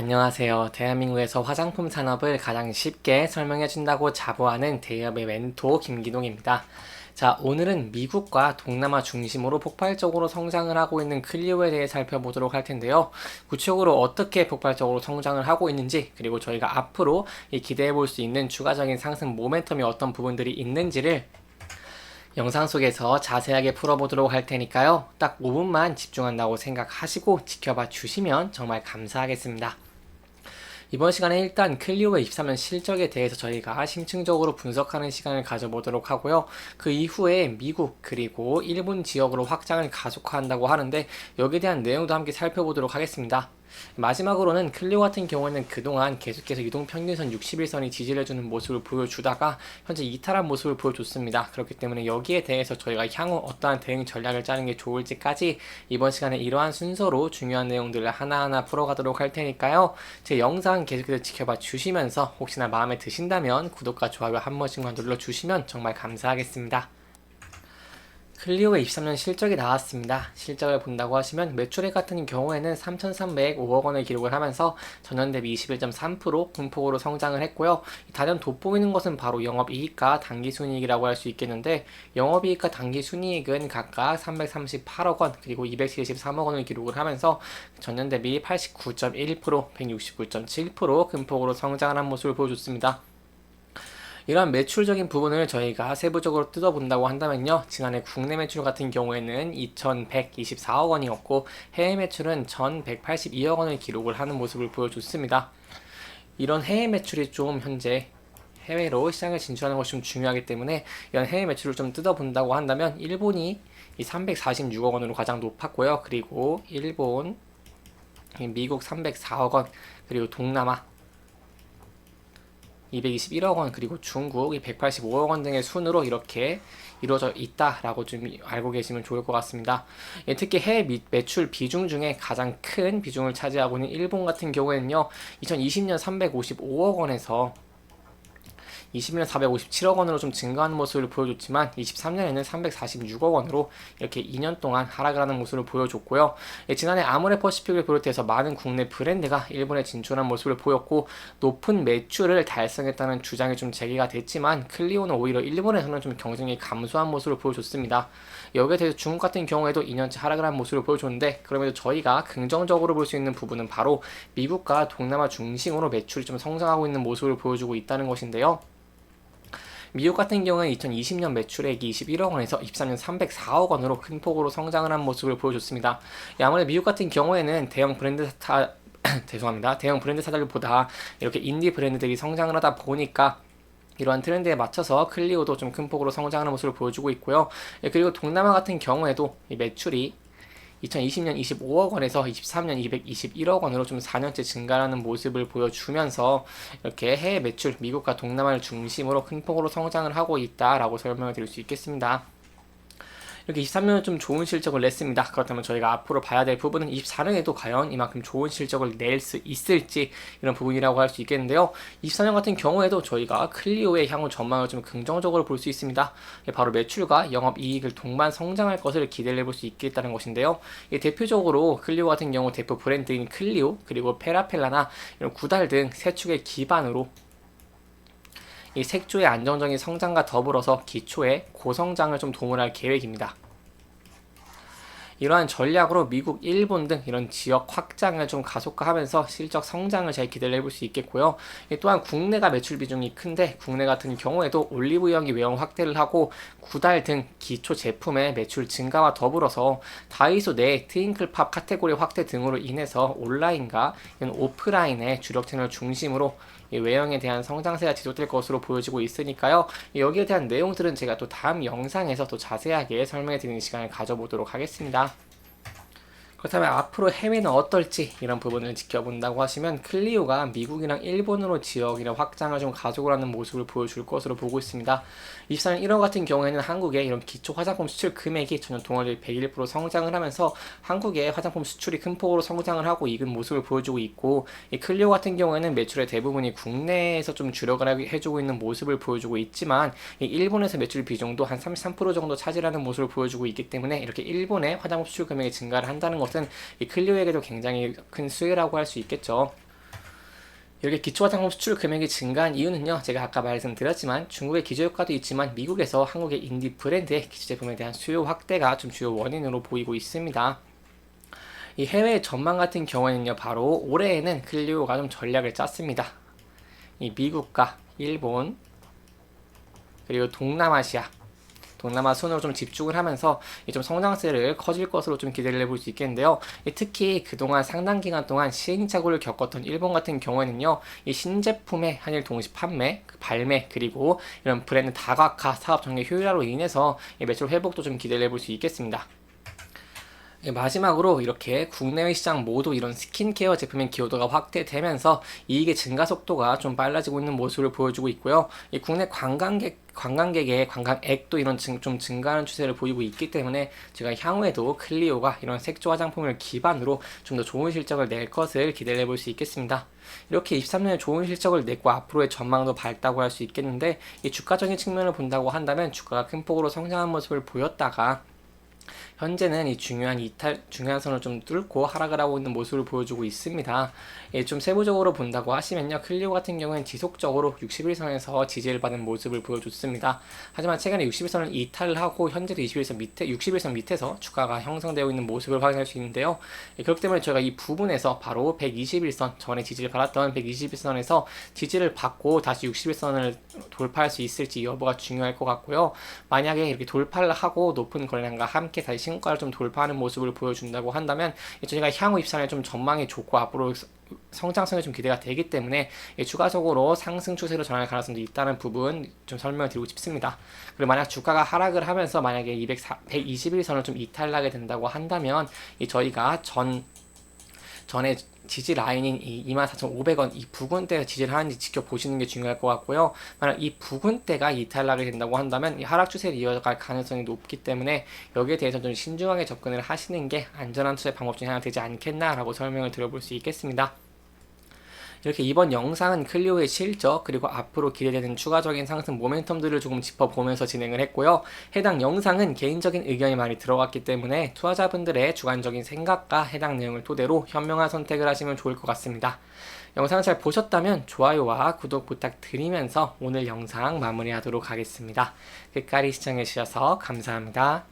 안녕하세요. 대한민국에서 화장품 산업을 가장 쉽게 설명해 준다고 자부하는 대기업의 멘토 김기동입니다. 자, 오늘은 미국과 동남아 중심으로 폭발적으로 성장을 하고 있는 클리오에 대해 살펴보도록 할 텐데요. 구체적으로 어떻게 폭발적으로 성장을 하고 있는지, 그리고 저희가 앞으로 기대해 볼 수 있는 추가적인 상승 모멘텀이 어떤 부분들이 있는지를 영상 속에서 자세하게 풀어보도록 할 테니까요. 딱 5분만 집중한다고 생각하시고 지켜봐 주시면 정말 감사하겠습니다. 이번 시간에 일단 클리오의 23년 실적에 대해서 저희가 심층적으로 분석하는 시간을 가져보도록 하고요. 그 이후에 미국 그리고 일본 지역으로 확장을 가속화한다고 하는데 여기에 대한 내용도 함께 살펴보도록 하겠습니다. 마지막으로는 클리오 같은 경우에는 그동안 계속해서 이동평균선 60일선이 지지해주는 모습을 보여주다가 현재 이탈한 모습을 보여줬습니다. 그렇기 때문에 여기에 대해서 저희가 향후 어떠한 대응 전략을 짜는 게 좋을지까지 이번 시간에 이러한 순서로 중요한 내용들을 하나하나 풀어가도록 할 테니까요. 제 영상 계속해서 지켜봐 주시면서 혹시나 마음에 드신다면 구독과 좋아요 한 번씩만 눌러주시면 정말 감사하겠습니다. 클리오의 23년 실적이 나왔습니다. 실적을 본다고 하시면 매출액 같은 경우에는 3,305억 원을 기록을 하면서 전년 대비 21.3% 분폭으로 성장을 했고요. 단연 돋보이는 것은 바로 영업이익과 당기순이익이라고 할 수 있겠는데 영업이익과 당기순이익은 각각 338억 원 그리고 273억 원을 기록을 하면서 전년 대비 89.1% 169.7% 분폭으로 성장한 모습을 보여줬습니다. 이러한 매출적인 부분을 저희가 세부적으로 뜯어본다고 한다면요. 지난해 국내 매출 같은 경우에는 2,124억 원이었고 해외 매출은 1,182억 원을 기록을 하는 모습을 보여줬습니다. 이런 해외 매출이 좀 현재 해외로 시장을 진출하는 것이 좀 중요하기 때문에 이런 해외 매출을 좀 뜯어본다고 한다면 일본이 이 346억 원으로 가장 높았고요. 그리고 일본, 미국 304억 원, 그리고 동남아 221억 원 그리고 중국이 185억 원 등의 순으로 이렇게 이루어져 있다라고 좀 알고 계시면 좋을 것 같습니다. 예, 특히 해외 매출 비중 중에 가장 큰 비중을 차지하고 있는 일본 같은 경우에는요, 2020년 355억 원에서 20년 457억 원으로 좀 증가하는 모습을 보여줬지만 23년에는 346억 원으로 이렇게 2년 동안 하락을 하는 모습을 보여줬고요. 예, 지난해 아모레퍼시픽을 비롯해서 많은 국내 브랜드가 일본에 진출한 모습을 보였고 높은 매출을 달성했다는 주장이 좀 제기가 됐지만 클리오는 오히려 일본에서는 좀 경쟁이 감소한 모습을 보여줬습니다. 여기에 대해서 중국 같은 경우에도 2년째 하락을 한 모습을 보여줬는데 그럼에도 저희가 긍정적으로 볼 수 있는 부분은 바로 미국과 동남아 중심으로 매출이 좀 성장하고 있는 모습을 보여주고 있다는 것인데요. 미국 같은 경우는 2020년 매출액이 21억 원에서 23년 304억 원으로 큰 폭으로 성장을 한 모습을 보여줬습니다. 아무래도 미국 같은 경우에는 대형 브랜드 사 죄송합니다. 대형 브랜드 사들보다 이렇게 인디 브랜드들이 성장을 하다 보니까 이러한 트렌드에 맞춰서 클리오도 좀 큰 폭으로 성장하는 모습을 보여주고 있고요. 예, 그리고 동남아 같은 경우에도 매출이 2020년 25억 원에서 23년 221억 원으로 좀 4년째 증가하는 모습을 보여주면서 이렇게 해외 매출 미국과 동남아를 중심으로 큰 폭으로 성장을 하고 있다라고 설명을 드릴 수 있겠습니다. 이렇게 23년은 좀 좋은 실적을 냈습니다. 그렇다면 저희가 앞으로 봐야 될 부분은 24년에도 과연 이만큼 좋은 실적을 낼 수 있을지 이런 부분이라고 할 수 있겠는데요. 24년 같은 경우에도 저희가 클리오의 향후 전망을 좀 긍정적으로 볼 수 있습니다. 바로 매출과 영업 이익을 동반 성장할 것을 기대를 해볼 수 있겠다는 것인데요. 대표적으로 클리오 같은 경우 대표 브랜드인 클리오 그리고 페라펠라나 이런 구달 등 세 축의 기반으로 이 색조의 안정적인 성장과 더불어서 기초의 고성장을 좀 도모할 계획입니다. 이러한 전략으로 미국, 일본 등 이런 지역 확장을 좀 가속화하면서 실적 성장을 잘 기대를 해볼 수 있겠고요. 또한 국내가 매출 비중이 큰데 국내 같은 경우에도 올리브영이 외형 확대를 하고 구달 등 기초 제품의 매출 증가와 더불어서 다이소 내 트윙클팝 카테고리 확대 등으로 인해서 온라인과 오프라인의 주력 채널 중심으로 외형에 대한 성장세가 지속될 것으로 보여지고 있으니까요. 여기에 대한 내용들은 제가 또 다음 영상에서 또 자세하게 설명해 드리는 시간을 가져보도록 하겠습니다. 그렇다면 앞으로 해외는 어떨지 이런 부분을 지켜본다고 하시면 클리오가 미국이랑 일본으로 지역이나 확장을 좀 하는 모습을 보여줄 것으로 보고 있습니다. 24년 1월 같은 경우에는 한국의 이런 기초 화장품 수출 금액이 전년 동월 101% 성장을 하면서 한국의 화장품 수출이 큰 폭으로 성장을 하고 익은 모습을 보여주고 있고 이 클리오 같은 경우에는 매출의 대부분이 국내에서 좀 주력을 해주고 있는 모습을 보여주고 있지만 일본에서 매출 비중도 한 33% 정도 차지하는 모습을 보여주고 있기 때문에 이렇게 일본의 화장품 수출 금액이 증가를 한다는 것 것은 이 클리오에게도 굉장히 큰 수혜라고 할 수 있겠죠. 이렇게 기초 화장품 수출 금액이 증가한 이유는요, 제가 아까 말씀드렸지만 중국의 기저 효과도 있지만 미국에서 한국의 인디 브랜드의 기초 제품에 대한 수요 확대가 좀 주요 원인으로 보이고 있습니다. 이 해외 전망 같은 경우에는요, 바로 올해에는 클리오가 좀 전략을 짰습니다. 이 미국과 일본 그리고 동남아시아 동남아 순으로 좀 집중을 하면서 이좀 성장세를 커질 것으로 좀 기대를 해볼 수 있겠는데요. 이 특히 그동안 상당 기간 동안 시행착오를 겪었던 일본 같은 경우에는요, 이 신제품의 한일 동시 판매, 그 발매, 그리고 이런 브랜드 다각화 사업 전개 효율화로 인해서 이 매출 회복도 좀 기대를 해볼 수 있겠습니다. 예, 마지막으로 이렇게 국내외 시장 모두 이런 스킨케어 제품의 기여도가 확대되면서 이익의 증가 속도가 좀 빨라지고 있는 모습을 보여주고 있고요. 이 국내 관광객 관광객의 관광액도 이런 증, 좀 증가하는 추세를 보이고 있기 때문에 제가 향후에도 클리오가 이런 색조 화장품을 기반으로 좀 더 좋은 실적을 낼 것을 기대를 해볼 수 있겠습니다. 이렇게 23년에 좋은 실적을 냈고 앞으로의 전망도 밝다고 할 수 있겠는데 이 주가적인 측면을 본다고 한다면 주가가 큰 폭으로 성장한 모습을 보였다가 현재는 이 중요한 이탈, 중요한 선을 좀 뚫고 하락을 하고 있는 모습을 보여주고 있습니다. 예, 좀 세부적으로 본다고 하시면요. 클리오 같은 경우는 지속적으로 61선에서 지지를 받는 모습을 보여줬습니다. 하지만 최근에 61선을 이탈을 하고 현재도 21선 밑에, 61선 밑에서 주가가 형성되어 있는 모습을 확인할 수 있는데요. 예, 그렇기 때문에 저희가 이 부분에서 바로 121선, 전에 지지를 받았던 121선에서 지지를 받고 다시 61선을 돌파할 수 있을지 여부가 중요할 것 같고요. 만약에 이렇게 돌파를 하고 높은 거래량과 함께 다시 신고가를 좀 돌파하는 모습을 보여준다고 한다면 저희가 향후 입산에 좀 전망이 좋고 앞으로 성장성이 좀 기대가 되기 때문에 추가적으로 상승 추세로 전환할 가능성도 있다는 부분 좀 설명을 드리고 싶습니다. 그리고 만약 주가가 하락을 하면서 만약에 204, 121선을 좀 이탈하게 된다고 한다면 저희가 전 전에 지지 라인인 이 24,500원 이 부근대 지지를 하는지 지켜보시는 게 중요할 것 같고요. 만약 이 부근대가 이탈하게 된다고 한다면 이 하락 추세를 이어갈 가능성이 높기 때문에 여기에 대해서 좀 신중하게 접근을 하시는 게 안전한 투자 방법 중에 하나 되지 않겠나라고 설명을 드려볼 수 있겠습니다. 이렇게 이번 영상은 클리오의 실적 그리고 앞으로 기대되는 추가적인 상승 모멘텀들을 조금 짚어보면서 진행을 했고요. 해당 영상은 개인적인 의견이 많이 들어갔기 때문에 투자자분들의 주관적인 생각과 해당 내용을 토대로 현명한 선택을 하시면 좋을 것 같습니다. 영상을 잘 보셨다면 좋아요와 구독 부탁드리면서 오늘 영상 마무리하도록 하겠습니다. 끝까지 시청해주셔서 감사합니다.